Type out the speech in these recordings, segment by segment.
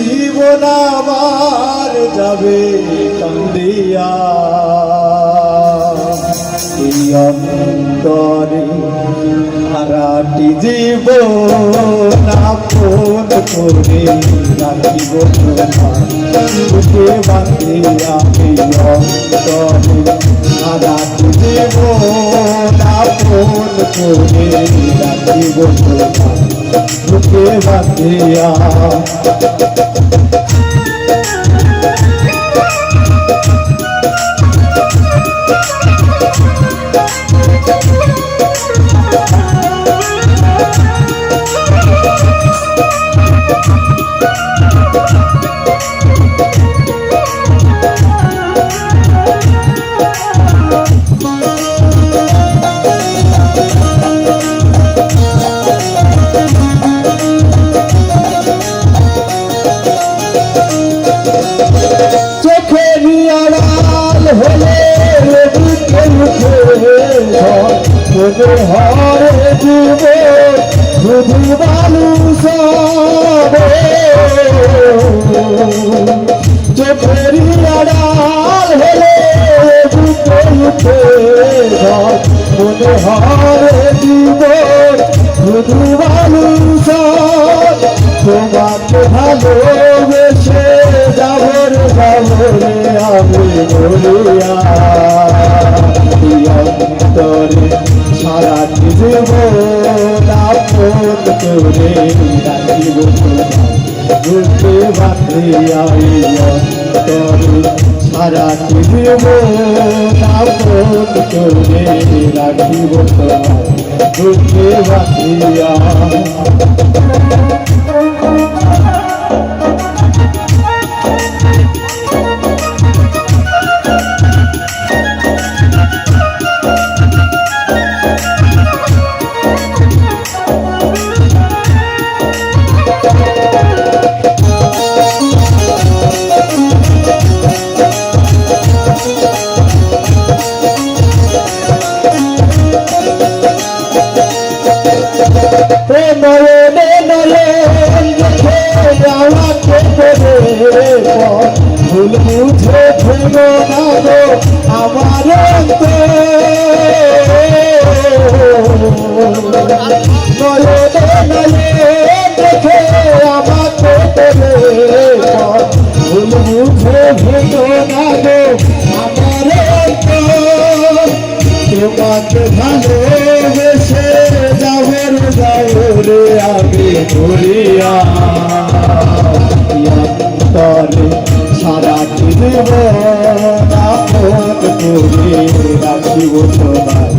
জীবন আমার যাবে কান্দিয়া। অন্তরে হারাটি জীব না ফোন করে রাখিব বুঝে বাঁধে আমি অন্তরে হারাটি জীব না ফোন করে রাখিব তোমাকে বাঁধিয়া হরে জীব শুধু বালু সবে। চোখে নিয়াল হলে ভালোবেসে যাবর যাবরে আমি বলিয়া অন্তরে সারা জীব আপন করে রাখিব বাঁধিয়া এই অন্তরে সারা জীব আপন করে রাখিব বুকে বাঁধিয়া নয়নে নয়ন দেখে আমাকে করে ভুল বুঝে ফেলো না গো আমার নয়নে নয়ন দেখে আমাকে করে ভুল বুঝে ফেলো না গো তোমাকে ভালোবেসে যাবেন যাবরে আমি ভুলিয়া অন্তরে সারাটি দেব আপন করে রাখিব তোমার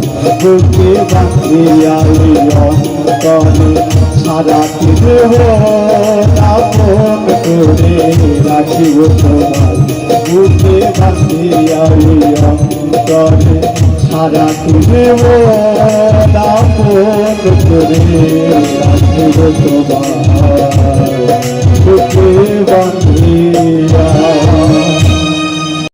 বুকে বাঁধিয়া অন্তরে সারাটি দেব আপন করে রাখিব তোমার বুকে বাঁধিয়া সারা তুলে দাপন করে রাখিব তোমার বুকে বাঁধিয়া